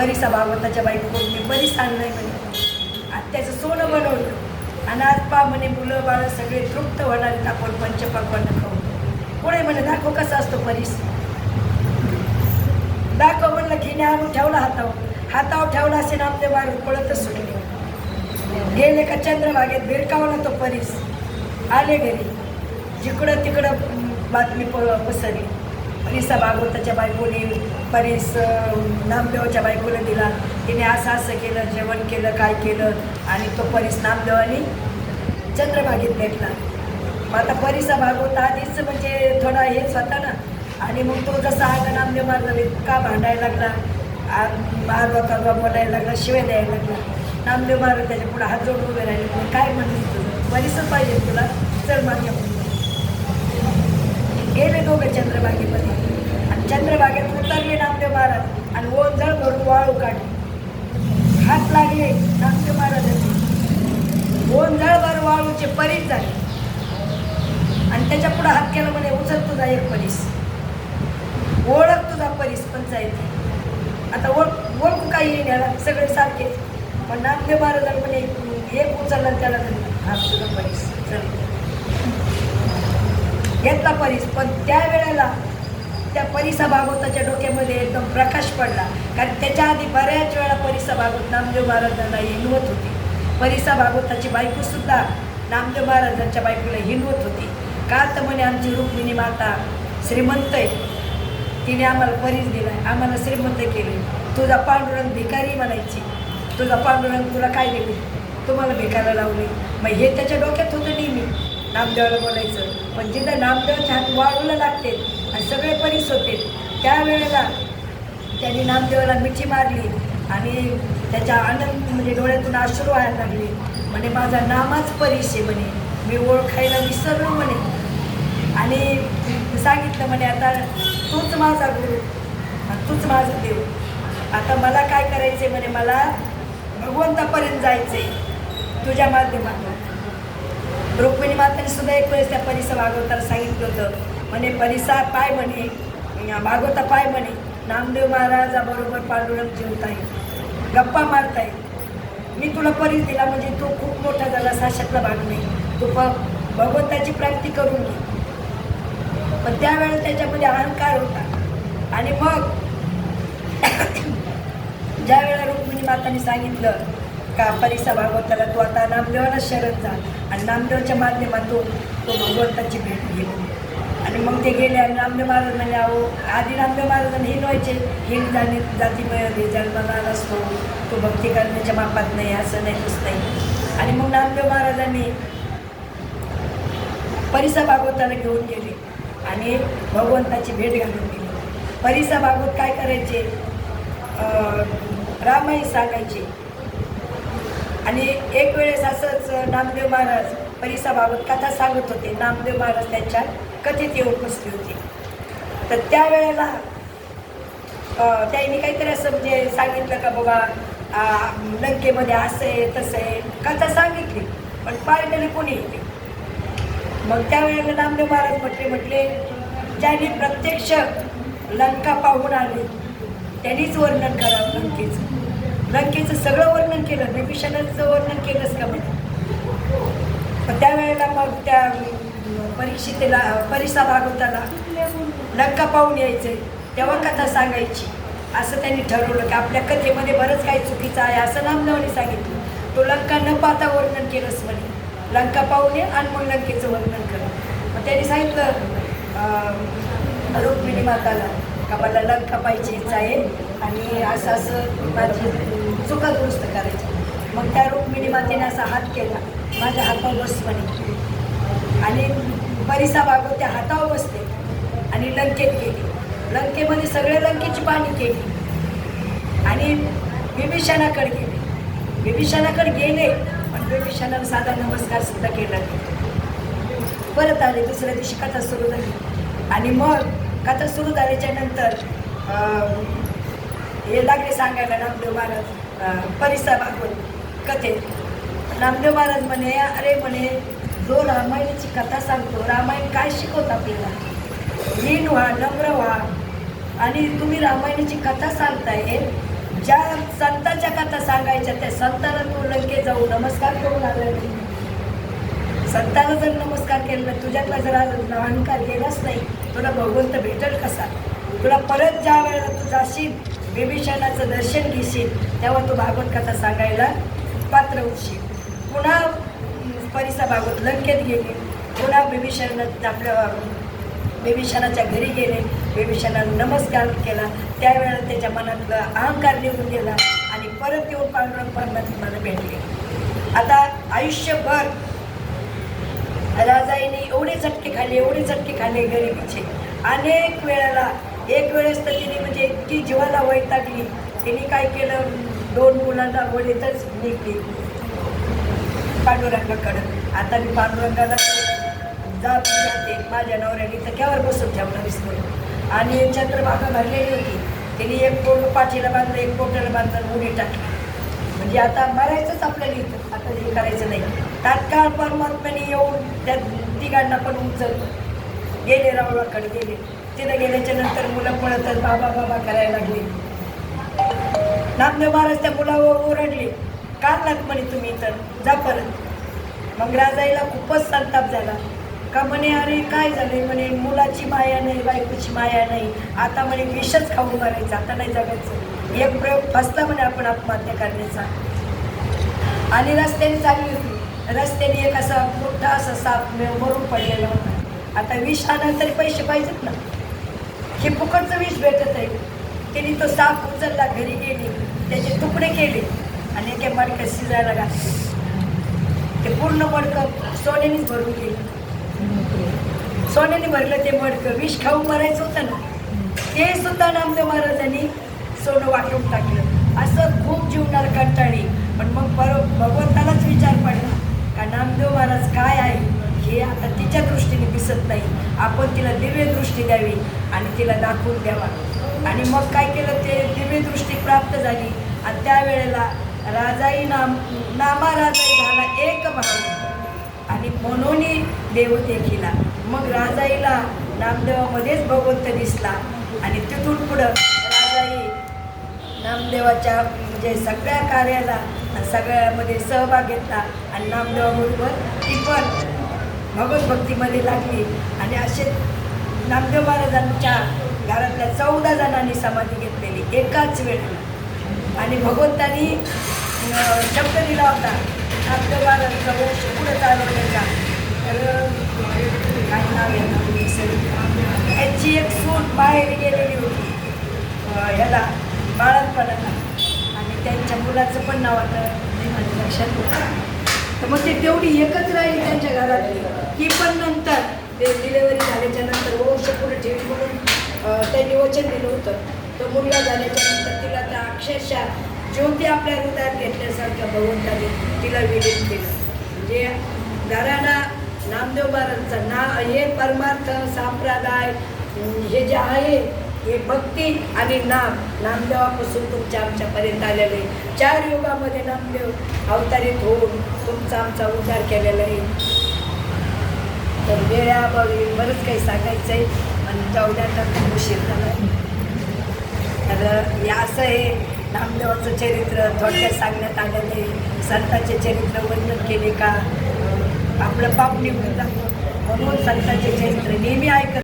बरीसा भागवताच्या बायकोकडून मी बरीच आणलंय म्हणे. आत्याचं सोनं बनवलं. आणि आज पा म्हणे मुलं बाळं सगळे तृप्त होणार आपण पंचपक्वान खाऊ. कोणी म्हणे दाखव कसा असतो परीस. दाखव म्हणलं घेणे आणून ठेवला हातावर. हातावर ठेवला असे आपले बाळ पळतच सुटले. गेले का चंद्रभागेत भिरकावला तो परीस. आले घरी. जिकडं तिकडं बातमी पसरली. परिसा भागवताच्या बायकोने परीस नामदेवाच्या बायकोला दिला. तिने असं असं केलं जेवण केलं काय केलं आणि तो परीस नामदेवाने चंद्रभागेत भेटला. मग आता परिसा भागवत आधीच म्हणजे थोडा हेच होता ना. आणि मग तो जसा आगा नामदेव माझा इतका भांडायला लागला मारवा करवा बोलायला लागला शिवाय द्यायला लागला. नामदेव महाराज त्याच्या पुढे हात जोडून उभे राहिले. काय म्हणते तुझं परिसर पाहिजे तुला. चल माझ्या गेले दोघे चंद्रबागेमध्ये आणि चंद्रबागेत उतरले नामदेव महाराज आणि ओंजळ भरून वाळू काढली. हात लागले नामदेव महाराजांचे ओंजळभर वाळूचे परीस झाले. आणि त्याच्या पुढे हात केला म्हणे उचल तुझा एक परीस. ओळख तुझा परीस पंचायत. आता ओळख ओळख काही येण्याला सगळे सारखेच. पण नामदेव महाराजांना म्हणे एक उचलला त्याला हात तुझा परीस. चल. घेतला परीस पण त्या वेळेला त्या परिसा भागवताच्या डोक्यामध्ये एकदम प्रकाश पडला. कारण त्याच्या आधी बऱ्याच वेळा परिसा भागवत नामदेव महाराजांना हिनवत होती. परिसा भागवताची बायकोसुद्धा नामदेव महाराजांच्या बायकोला हिनवत होती. का तर म्हणे आमची रुक्मिणी माता श्रीमंत आहे. तिने आम्हाला परीस दिला आम्हाला श्रीमंत केले तुझा पांडुरंग भिकारी म्हणायची. तुझा पांडुरंग तुला काय दिले तुम्हाला भिकायला लावले मग हे त्याच्या डोक्यात होतं नामदेवाला बोलायचं. म्हणजे पण जिथं नामदेवाच्या हात वाळूला लागते आणि सगळे परीस होते. त्यावेळेला त्यांनी नामदेवाला मिठी मारली आणि त्याच्या आनंद म्हणजे डोळ्यातून अश्रू व्हायला लागले. म्हणे माझा नामाच परीस आहे म्हणे. मी ओळखायला विसरलो म्हणे. आणि सांगितलं म्हणे आता तूच माझा गुरु. तूच माझा देव. आता मला काय करायचंय म्हणे मला भगवंतापर्यंत जायचं आहे तुझ्या माध्यमातून. रुक्मिणी माताने सुद्धा एक वेळेस त्या परिसा भागवताला सांगितलं होतं म्हणे परिसा पाय म्हणे भागवता पाय म्हणे नामदेव महाराजाबरोबर पांडुरंग आहे गप्पा मारताय मी तुला परीस दिला म्हणजे तू खूप मोठा झाला साशातला भाग नाही तू भगवंताची प्राप्ती करून घे पण त्यावेळेला त्याच्यामध्ये अहंकार होता आणि मग ज्या वेळेला रुक्मिणी माताने सांगितलं का परिसा भागवताला तू आता नामदेवाला शरण जा. आणि नामदेवाच्या माध्यमातून तो भगवंताची भेट घे. आणि मग ते गेले आणि नामदेव महाराजांनी आहो अहो आधी नामदेव महाराजांना हिन व्हायचे हिन जाणे जातीमध्ये जन्मणार असतो. तो भक्ती करण्याच्या मापात नाही असं नाही तसं नाही. आणि मग नामदेव महाराजांनी परिसा भागवताला घेऊन गेले आणि भगवंताची भेट घालून गेली परिसा भागवत काय करायचे? अं, रामाई सांगायचे. आणि एक वेळेस असंच नामदेव महाराज परिसा कथा सांगत होते. नामदेव महाराज त्यांच्या कथेत येऊन बसले होते. तर त्यावेळेला त्यांनी काहीतरी असं म्हणजे सांगितलं का बाबा लंकेमध्ये असं आहे तसं आहे. कथा सांगितली पण पाहिलेले कोणी येते? मग त्यावेळेला नामदेव महाराज म्हटले म्हटले ज्यांनी प्रत्यक्ष लंका पाहून आले त्यांनीच वर्णन करावं लंकेचं. लंकेचं सगळं वर्णन केलं विभीषणाचं वर्णन केलंच का म्हणजे पण त्यावेळेला मग त्या परीक्षितेला परीक्षा भागवताला लंका पाहून यायचंय तेव्हा कथा सांगायची. असं त्यांनी ठरवलं की आपल्या कथेमध्ये बरंच काही चुकीचं आहे असं नामदेवाने सांगितलं. तो लंका न पाहता वर्णन केलंच म्हणे. लंका पाहून ये आणि मग लंकेचं वर्णन कर. मग त्यांनी सांगितलं रुक्मिणी माताला का मला लंका पाहिजे इच्छा आहे. आणि असं असं माझी चुका दुरुस्त करायची. मग त्या रुक्मिणी मातेने असा हात केला. माझ्या हातावर बस म्हणे आणि परिसा भागवत त्या हातावर बसते आणि लंकेत गेली. लंकेमध्ये सगळे लंकेची पाणी केली. आणि विभीषणाकडे गेले. विभीषणाकडे गेले पण विभीषणाला साधा नमस्कार सुद्धा केला परत आले दुसऱ्या दिवशी कथा सुरू झाली. आणि मग कथा सुरू झाल्याच्यानंतर हे लागले सांगायला नामदेव महाराज अं, भागवत कथेत. नामदेव महाराज म्हणे अरे म्हणे जो रामायणाची कथा सांगतो रामायण काय शिकवत आपल्याला? लीन व्हा नम्र व्हा. आणि तुम्ही रामायणाची कथा सांगताय ज्या संतांच्या कथा सांगायच्या त्या संतांना तू लंके जाऊ नमस्कार करून आला संतांना जर नमस्कार केला तुझ्यातला जर आज अहंकार गेलाच नाही तुला भगवंत भेटेल कसा? तुला परत ज्या वेळेला तू जाशील विभीषणाचं दर्शन घेशील तेव्हा तू भागवत कथा सांगायला पात्र होशील. पुन्हा परिसा भागवत लंकेत गेले. पुन्हा विभीषण आपल्या बिभीषणाच्या घरी गेले. बिभीषणाला नमस्कार केला. त्यावेळेला त्याच्या मनातलं अहंकार निघून गेला आणि परत येऊन पांडुरंग परमात्माला भेटले. आता आयुष्यभर राजाईने एवढे चटके खाल्ले एवढे चटके खाल्ले गरिबीचे. अनेक वेळेला एक वेळेस तर तिने म्हणजे इतकी जीवाला वैतागली तिने काय केलं? दोन मुलांना वडीतच निघली. पांडुरंगाकडं. आता मी पांडुरंगाला जात जाते माझ्या नवऱ्याने तर बसून ठेवलं विसरून आणि चंद्रभागा भरलेली होती. तिने एक पोट पाठीला बांधलं एक पोटाला बांधलं उडी टाकली. म्हणजे आता मरायचंच आपल्याला इथं. आता हे करायचं नाही. तात्काळ परमात्म्याने येऊन त्या तिघांना पण उचल गेले रावणाकडे गेले. तिथं गेल्याच्यानंतर मुलं पळतच बाबा बाबा करायला लागली. नामदेव महाराज त्या मुलावर ओरडले. लागत म्हणे तुम्ही तर जा परत. मग राजाईला खूपच संताप झाला. का म्हणे अरे काय झाले म्हणे मुलाची माया नाही बायकोची माया नाही. आता म्हणे विषच खाऊन मारायचं आता नाही जगायचं. एक प्रयोग फसला म्हणे आपण आत्महत्या करण्याचा. आणि रस्त्याने चालली होती. रस्त्याने एक असा मोठा असा साप मरून पडलेला होता. आता विष आणायला तरी पैसे पाहिजेत ना? हे फुकटचं विष भेटत आहे. तिने तो साप उचलला घरी गेली. त्याचे तुकडे केले आणि ते मडकं शिजायला घातले ते पूर्ण मडकं सोन्यानेच भरून गेलं. सोन्याने भरलं ते मडकं. विष खाऊन मरायचं होतं ना. ते सुद्धा नामदेव महाराजांनी सोनं वाटून टाकलं. असं खूप जीवनाला कंटाळी. पण मग पर भगवंतालाच विचार पडला का नामदेव महाराज काय आहे? हे आता तिच्या दृष्टीने दिसत नाही. आपण तिला दिव्य दृष्टी द्यावी आणि तिला दाखवून द्यावा. आणि मग काय केलं? ते दिव्य दृष्टी प्राप्त झाली. आणि त्यावेळेला राजाई नाम नामा राजाई झाला एक भाव आणि म्हणून देव केला मग राजाईला नामदेवामध्येच भगवंत दिसला. आणि तिथून पुढं राजाई नामदेवाच्या म्हणजे सगळ्या कार्याला सगळ्यामध्ये सहभाग घेतला. आणि नामदेवाबरोबर ती पण भगवत भक्तीमध्ये लागली. आणि असे नामदेव महाराजांच्या घरातल्या चौदा जणांनी समाधी घेतलेली एकाच वेळेला. आणि भगवंतानी शब्द दिला होता नामदेव महाराजांचा वंश पुढे चालवण्याचा. तर काय नाव आहे? याची एक सूट बाहेर गेलेली होती. अं, ह्याला बाळणपणाला आणि त्यांच्या मुलाचं पण नाव आता माझ्या लक्षात होतं तर मग ते तेवढी एकच राहील त्यांच्या घरातली. ती पण नंतर ते डिलेवरी झाल्याच्यानंतर वर्ष पुढे ठेवी म्हणून त्यांनी वचन दिलं होतं. तो मुलगा झाल्याच्यानंतर तिला त्या अक्षरशः ज्योती आपल्या हृदयात घेतल्यासारख्या भगवंताने तिला विलीन केलं. म्हणजे घराणा नामदेव महाराजांचा ना हे परमार्थ संप्रदाय हे जे आहे हे भक्ती आणि नाम नामदेवापासून तुमच्या आमच्यापर्यंत आलेलं आहे. चार युगामध्ये नामदेव अवतारित होऊन तुमचा आमचा उद्धार केलेला आहे. तर वेळाबाबी बरंच काही सांगायचं आहे आणि जाऊद्याचा खूप उशीर झाला आहे. तर हे असं हे नामदेवाचं चरित्र थोडक्यात सांगण्यात आलेलं आहे. संतांचे चरित्र वर्णन केले का? आपलं पाप निघून जातं म्हणून संतांचे चरित्र नेहमी ऐकत